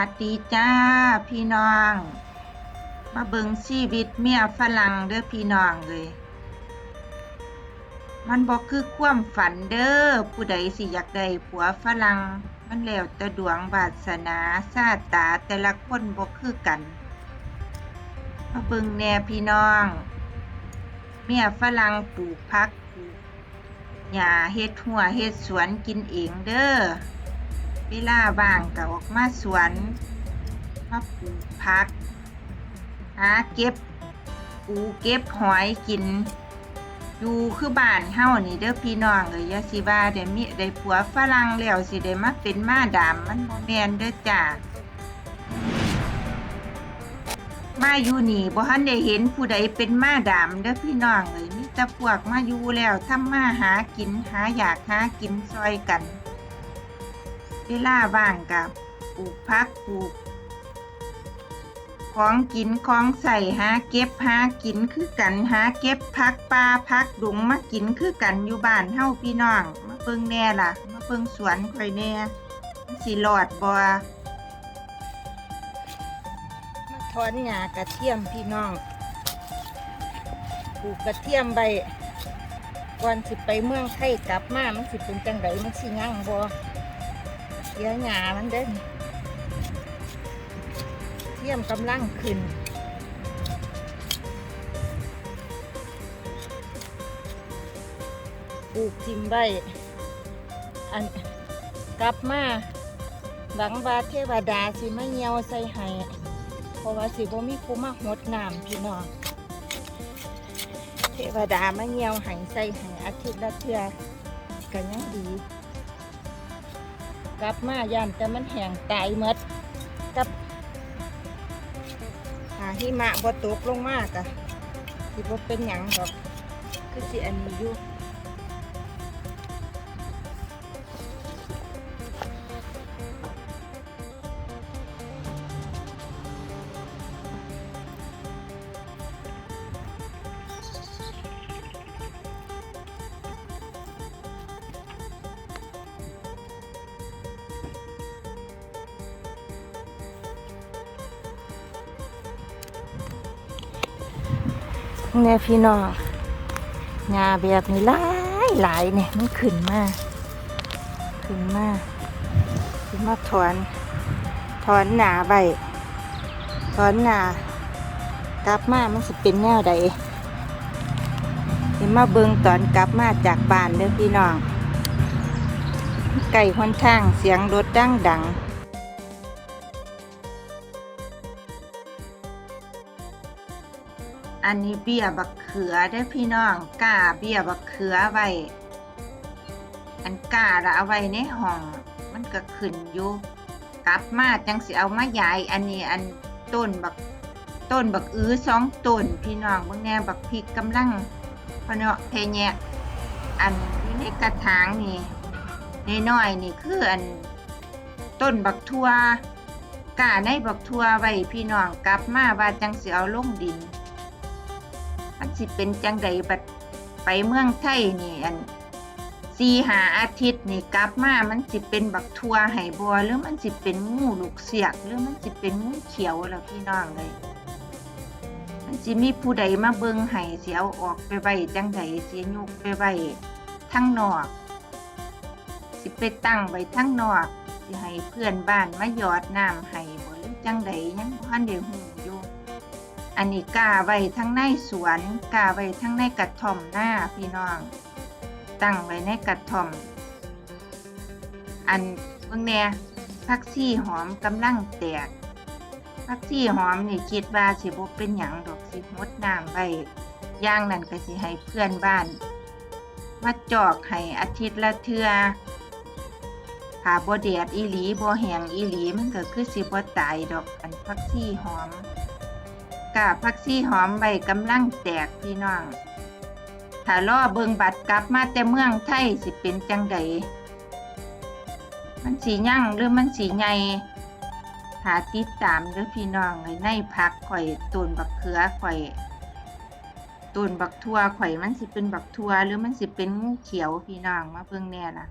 วัสดีจ้าพี่น้อง มาเบิงชีวิตเมียฝรั่งเด้อพี่น้องเลย มันบอกคือความฝันเด้อผู้ใดสิอยากได้ผัวฝรั่งมันแล้วแต่ดวงบาสนาชาตาแต่ละคนบ่คือกัน มาเบิงแน่พี่น้อง เมียฝรั่งปลูกพักปลูกหญ้าเฮ็ดหัวเฮ็ดสวนกินเองเด้อ เวลาว่างก็ออกมาสวนมาปลูกผักหาเก็บปูเก็บหอยกินอยู่คือบ้านเฮานี่เด้อพี่น้องเอ้ยยาสิว่าได้มีได้ผัวฝรั่งแล้วสิได้มาเป็นมาดามมันบ่แม่นเด้อจ้ามาอยู่นี่บ่ทันได้เห็นผู้ใดเป็นมาดามเด้อพี่น้องเอ้ยมีแต่พวกมาอยู่แล้วทำมาหากินหาอยากหากินซอยกัน เวลาว่างกับปลูกพักปลูก ของกินของใส่หาเก็บหากินคือกันหาเก็บพักปลาพักดุงมากินคือกันอยู่บ้านเฮาพี่น้อง มาเบิ่งแน่ล่ะ มาเบิ่งสวนข่อยแน่สิรอดบ่มาถอนหญ้ากระเทียมพี่น้องปลูกกระเทียมใบก่อนสิไปเมืองไทยกลับมามันสิเป็นจังไดมันสิยั่งบ่ เสียหญ้ามันเด้นเทียมกำลังขึ้นปลูกทิมใบอันกลับมาหวังว่าเทวดาสิมาเหี่ยวใส่ให้เพราะว่าสิบ่มีผู้มาหดน้ำพี่น้องเทวดามาเหี่ยวใหัใส่ให้อาทิตย์ละเทื่อกันยังดี กลับมาย่านแต่มันแห้งตายหมดกับหาหิมะบ่ตกลงมากะสิบ่เป็นหยังดอกคือสิอันนี้อยู่ เนี่ยพี่น้องงาแบบนี้หลายหลายเนี่ยมันขึ้นมาขึ้นมาขึ้นมาถอนถอนหนาใบถอนหนากลับมามันสิเป็นแนวใดเดี๋ยวมาเบิงตอนกลับมาจากบ้านเด้อพี่น้องไก่ค่อนข้างเสียงรถดังดัง อันนี้เบี้ยบักเขือเด้พี่น้องก้าเบี้ยบักเขือไว้ อันก้าละเอาไว้ในห้อง มันก็ขึ้นอยู่กลับมาจังสิเอามาย้าย อันนี้อันต้นบักต้นบักอื้อสองต้น พี่น้องบิ่งแน่บักพริกกำลังพเนาะเพแยะอันอยู่ในกระถางนี่น้อยนี่คืออันต้นบักทั่วกาในบักทั่วไว้พี่น้องกลับมาว่าจังสิเอาลงดิน สิเป็นจังใดบัดไปเมืองไทยนี่อันสีหาอาทิตย์นี่กลับมา มันสิเป็นบักทัวไห้บัวหรือมันสิเป็นงูลูกเสียก หรือมันสิเป็นงูเขียวแล้วพี่น้องเลย มันสิมีผู้ใดมาเบิงไห้สิเอาออกไปไว้จังใดสิยุกไปไว้ทั้งนอก สิไปตั้งไว้ทั้งนอกสิให้เพื่อนบ้านมาหยอดน้ำให้บ่หรือจังใดยังบ่ทันได้ฮู้อยู่ อันนี้กาไว้ทั้งในสวนกาไว้ทั้งในกระท่อมหน้าพี่น้อง ตั้งไว้ในกระท่อม อันเบิ่งแหน่ผักชีหอมกำลังแตกผักชีหอมนี่คิดว่าสิบ่เป็นหยังดอกสิหดน้ำไว้ย่างนั้นก็สิให้เพื่อนบ้านมาจอกให้อาทิตย์ละเทื่อถ้าบ่แดดอีหลีบ่แหงอีหลีมันก็คือสิบ่ตายดอกอันผักชีหอม กาผักชีหอมใบกำลังแตกพี่น้อง ถ้ารอเบิงบัตรกลับมาแต่เมืองไทยสิเป็นจังใดมันสียั่งหรือมันสีใหญ่หาติดตามเด้อพี่น้องไอ้ในพักข่อยต้นบักเขือข่อยต้นบักทั่วข่อยมันสิเป็นบักทั่วหรือมันสิเป็นงูเขียวพี่น้องมาเบิ่งแน่ล่ะ